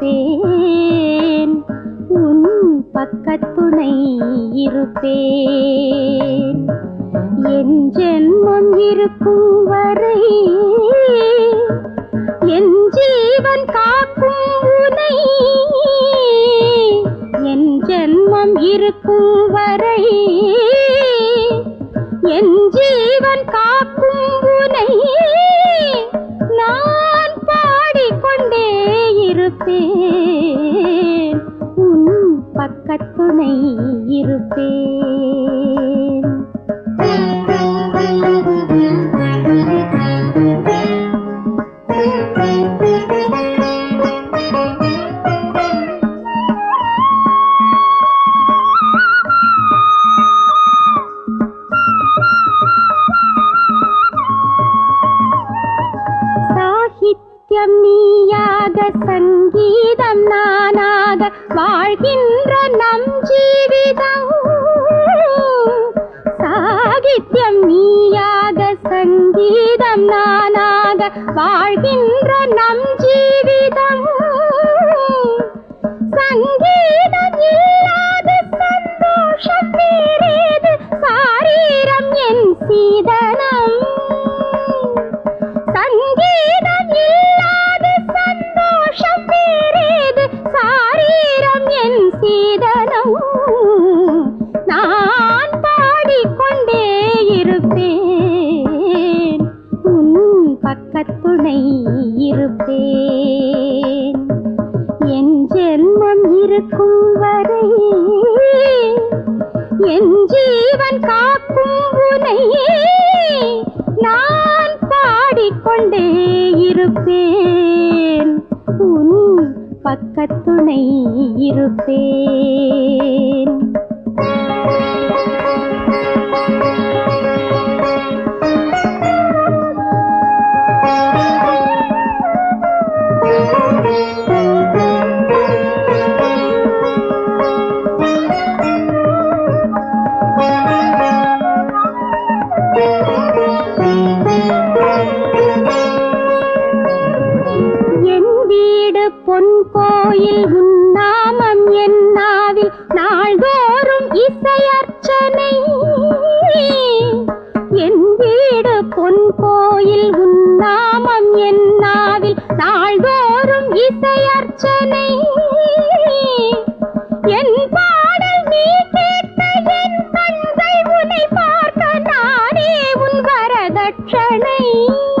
இருப்பேன். உன் பக்கத்துணை இருப்பேன். என் ஜென்மம் இருக்கும் வரை துணை இருப்பே நானாக வாழ்கின்ற நம் ஜீவிதம். இருக்கும் வரை என் ஜீவன் காக்கும் உனை நான் பாடிக்கொண்டே இருப்பேன். உன் பக்கத்துணை இருப்பேன். 这儿呢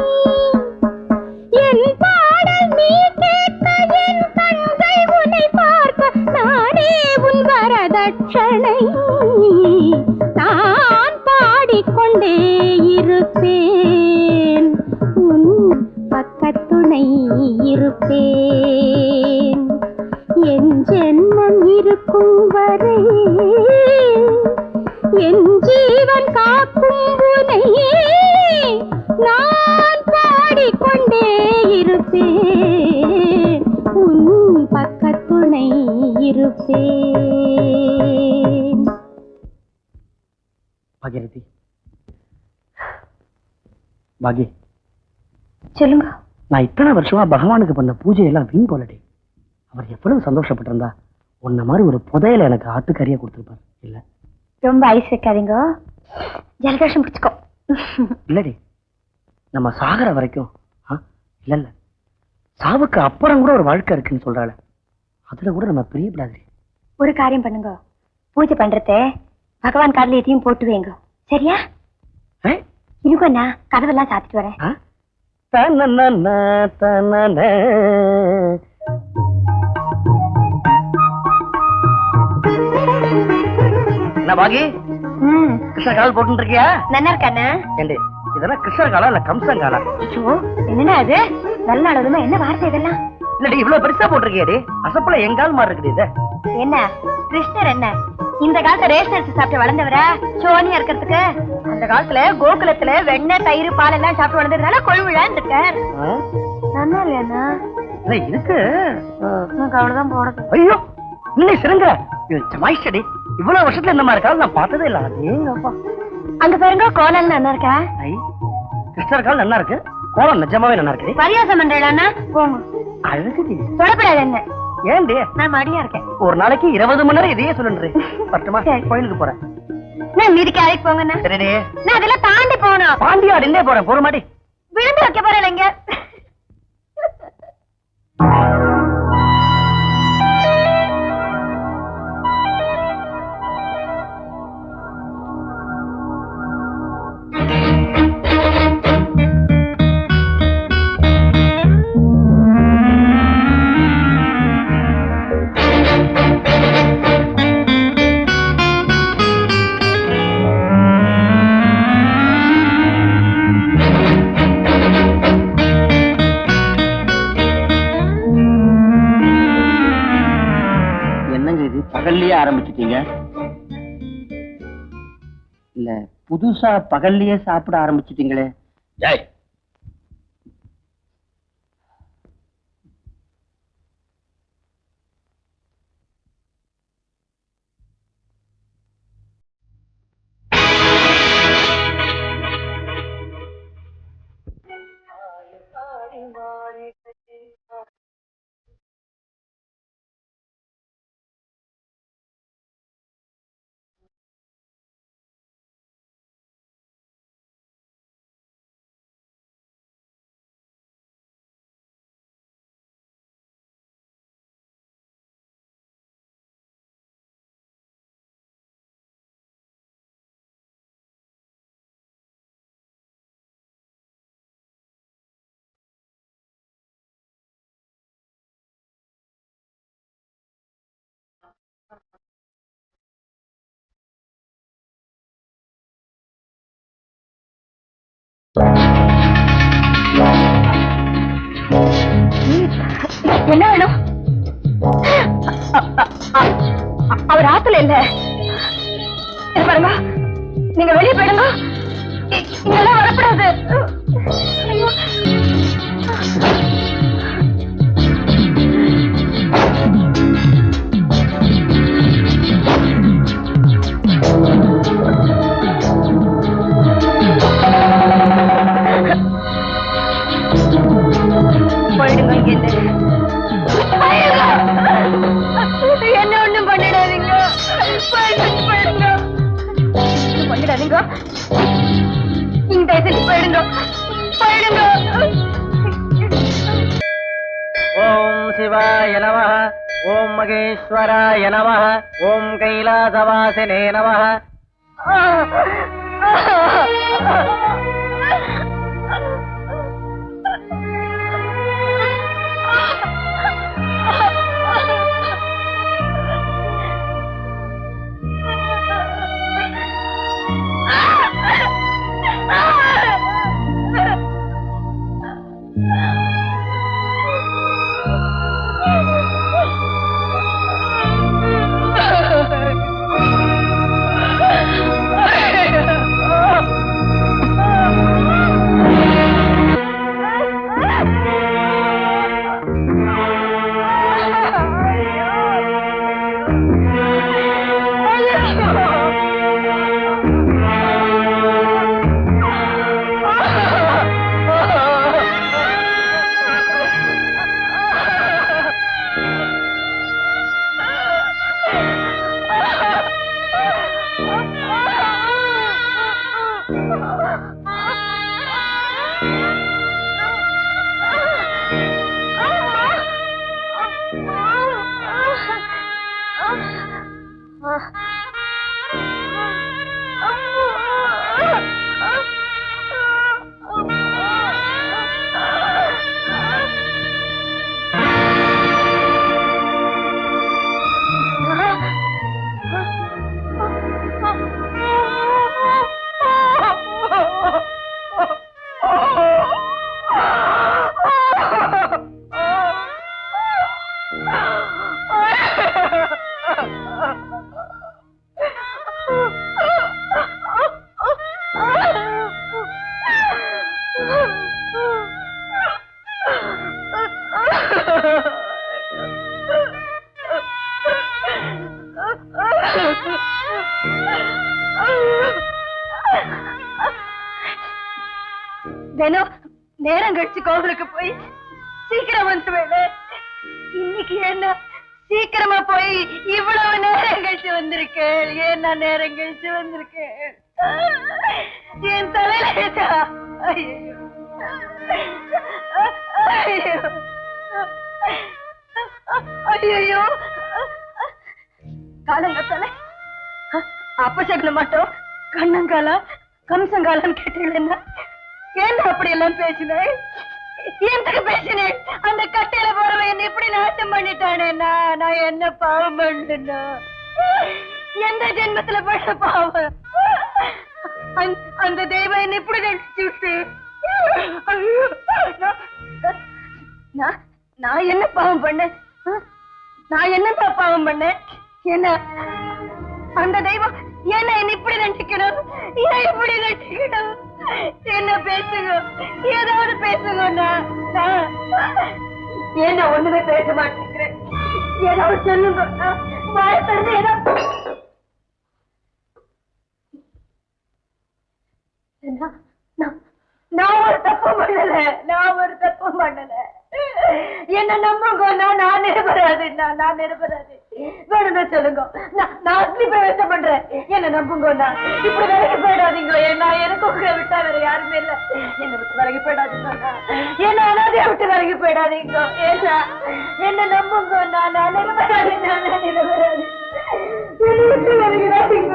உன் பக்கத்துணை இருப்பேன். பாகிரதி பாகி சொல்லுங்க. நான் இத்தனை வருஷமா பகவானுக்கு பண்ண பூஜை எல்லாம் வீண் போலடி. அவர் எவ்வளவு சந்தோஷப்பட்டிருந்தா உன்ன மாதிரி ஒரு புதையல எனக்கு ஆட்டுக்கறியா கொடுத்துருப்பார். இல்ல. ரொம்ப ஐஸ் வைக்காதீங்க. ஜலதோஷம் பிடிச்சுக்கோ. இல்லடி. நம்ம சாகர வரைக்கும்? இல்ல இல்ல சாவுக்கு அப்புறம் கூட ஒரு வாழ்க்கை இருக்குன்னு சொல்றாள. அதுல கூட நம்ம பிரியப்படாது ஒரு காரியம் பண்ணுங்க. பூஜை பண்றத பகவான் காலில் எதையும் போட்டு வைங்க. சரியா? இருக்கும் நான் கதவெல்லாம் சாத்திட்டு வரேன். பாகி? கிருஷ்ண கால் போட்டு இருக்கியா? நல்லா இருக்கானே ஏண்டி இதெல்லாம் கிருஷ்ண காலா இல்ல கம்சன் காலா? என்னடா அது நல்ல அளவுமா என்ன வார்த்தை இதெல்லாம்? இல்லடி இவ்வளவு பெருசா போட்டிருக்கியாடி? அசப்புல எங்கால் மாதிரி இருக்குது இது? என்ன? கிருஷ்ணர் என்ன? இந்த காலத்துல ரேஷன் அரிசி சாப்பிட்டு வளர்ந்தவரா? சோனியா இருக்கிறதுக்கு? அந்த காலத்துல கோகுலத்துல வெண்ணெய் தயிர் பால் எல்லாம் சாப்பிட்டு வளர்ந்ததுனால கொழுவிழான்னு இருக்கார்? நல்லா இல்லையாண்ணா? இல்ல இருக்கு. அவ்வளவுதான் போனது ஐயோ இன்னும் சிறங்க சமாயிச்சடி இவ்வளவு வருஷத்துல இந்த மாதிரி காலம் நான் பார்த்ததே இல்ல. அங்க பாருங்க கோலம் நல்லா இருக்கா? கிருஷ்ணர் கால் நல்லா இருக்கு. கோலம் நிஜமாவே நல்லா இருக்கு பரியாசம் போங்க அழகுடி. தொடப்படாது என்ன ஏன்டி நான் மடியா இருக்கேன். ஒரு நாளைக்கு இருபது மணி நேரம் இதையே சொல்லுன்றே பட்டுமா சரி. கோயிலுக்கு போறேன். நான் மீதிக்கு அழைக்கு போங்கண்ணா. சரிடி நான் அதெல்லாம் தாண்டி போகணும். பாண்டியா நின்னே போறேன். போற மாட்டி விழுந்து வைக்க போறேன் இங்க இல்ல புதுசா பகல்லையே சாப்பிட ஆரம்பிச்சிட்டீங்களே. ஜெய் என்ன வேணும்? அவர் ஆத்துல இல்ல. பாருங்க. நீங்க வெளியே போயிடுங்க. இ- இங்கெல்லாம் வரக்கூடாது. ஐயோ. ஒண்ணும் பண்ணிடாதீங்க நீங்க தயவு செஞ்சு போயிடுங்க போயிடுங்க ஓம் சிவாய நம ஓம் மகேஸ்வராய நம ஓம் சீக்கிரம் வந்துருவேன் இன்னைக்கு என்ன? சீக்கிரமா போய் இவ்வளவு நேரம் கழிச்சு வந்திருக்கேன் ஏன்னா நேரம் கழிச்சு வந்திருக்கேன் என் தலையில ஏதா? ஐயோ. காலங்கத்தால. அப்பசகுல மட்டும். கண்ணங்காலா கம்சங்காலான்னு கேட்டீங்களா என்ன? அப்படி எல்லாம் பேசினேன் எதுக்கு பேசினேன் அந்த கட்டையில போறவன் என்ன இப்படி நாசம் பண்ணிட்டானே. நான் நான் என்ன பாவம் பண்ணுனா? எந்த ஜென்மத்துல பண்ண பாவம்? அந்த- அந்த தெய்வம் என்ன இப்படி நினைச்சு விட்டு. நான்- நான் என்ன பாவம் பண்ணேன்? நான் என்ன பாவம் பண்ணேன்? என்ன? அந்த தெய்வம் என்ன என்ன இப்படி நினைச்சுக்கணும் ஏன் இப்படி நினைச்சுக்கணும் என்ன பேசுங்க? ஏதாவது பேசுங்க என்ன ஒண்ணுமே பேச மாட்டேங்கிறேன் ஏதாவது சொல்லுங்க நான் வாயை ஏதாவது நான் ஒரு தப்பு பண்ணல. நான் ஒரு தப்பு பண்ணல. என்ன நம்புங்க நான் நிரபராது நான் நான் நிரபராது. வேணும்னா சொல்லுங்க. நான் அக்னி பிரவேசம் பண்றேன். என்ன நம்புங்க இப்படி விலகி போயிடாதீங்க. என்ன எனக்கு உங்களை விட்டா வேற யாருமே இல்ல. என்ன விட்டு விலகி போயிடாதீங்க என்ன அனாதையா விட்டு விலகி போயிடாதீங்க ஏன்னா என்ன நம்புங்க நான் நான் நான் நான் நிரபராது விட்டு விலகிடாதீங்க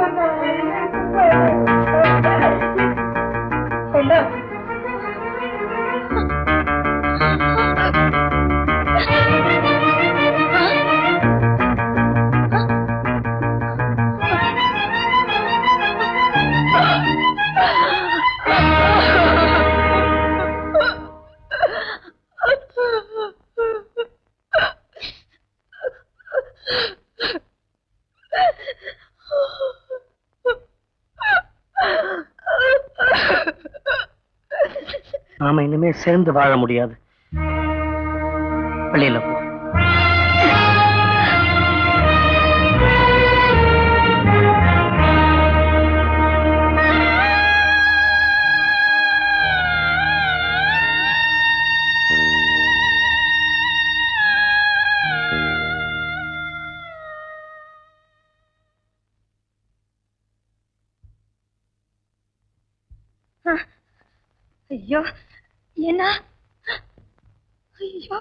என்ன சேர்ந்து வாழ முடியாது. வெளியில போ. ஐயோ. என்ன ஐயோ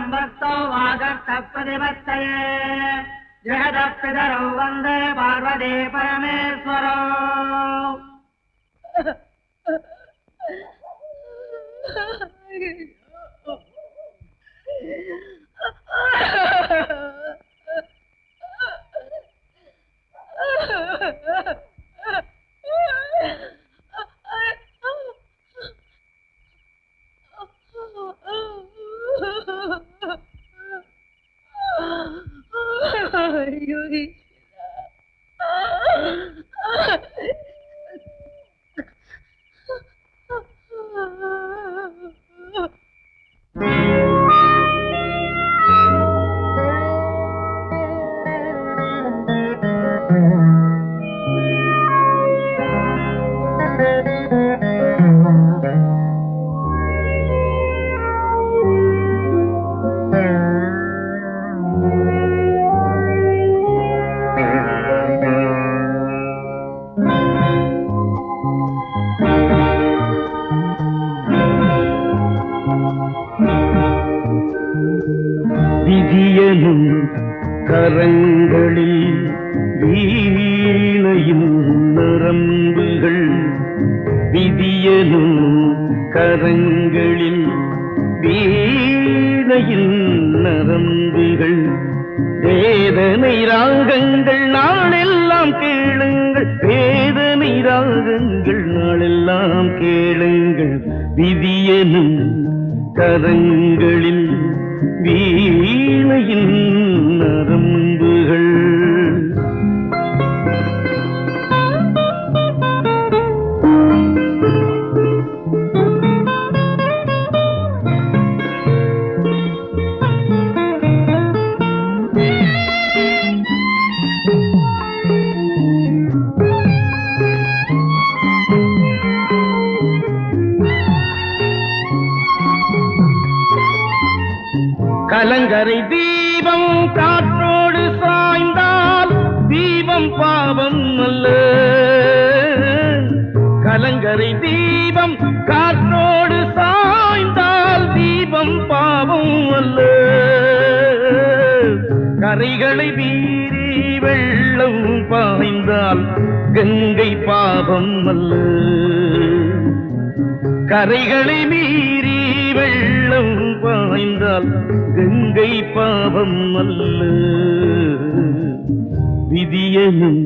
सम्भक्तो वागर्थप्रतिपत्तये जगदः पितरौ वंदे पार्वती परमेश्वरौ। காற்றோடு சாய்ந்தால் தீபம் பாவம் அல்ல. கரைகளை மீறி வெள்ளம் பாய்ந்தால் கங்கை பாவம் அல்ல. கரைகளை மீறி வெள்ளம் பாய்ந்தால் கங்கை பாவம் அல்ல. விதியனும்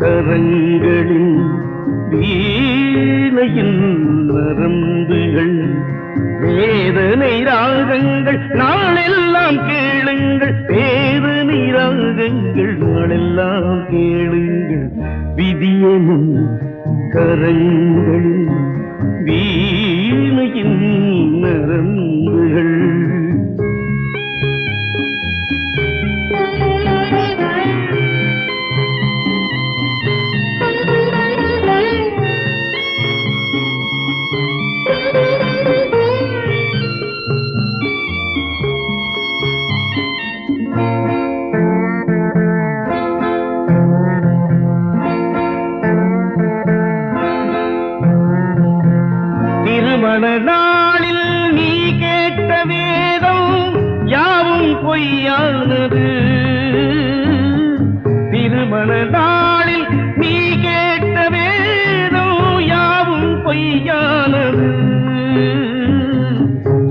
கரங்களின் வீணையின் நரம்புகள் வேதனை ராகங்கள் நாளெல்லாம் கேளுங்கள். வேதனை ராகங்கள் நாளெல்லாம் கேளுங்கள். விதியனும் கரங்கள் திருமண நாளில் நீ கேட்ட வேதம் யாவும் பொய்யானது. திருமண நாளில் நீ கேட்ட வேதம் யாவும் பொய்யானது.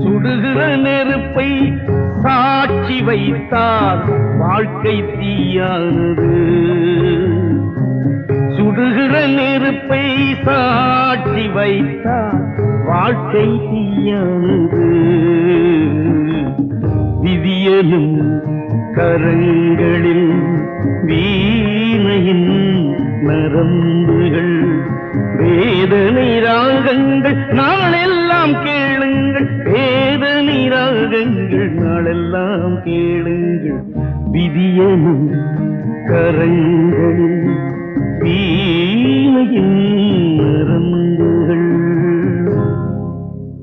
சுடுகிற நெருப்பை சாட்சி வைத்தால் வாழ்க்கை தீயானது. சுடுகிற நெருப்பை சாட்சி வைத்தால் வாழ்க்கை தீயானது விதியலும் கரங்களில் வீணையின் நரம்புகள். வேதனை ராகங்கள் நாளெல்லாம் கேளுங்கள். வேதனை ராகங்கள் நாளெல்லாம் கேளுங்கள். விதியனும் கரங்களில் வீணையின்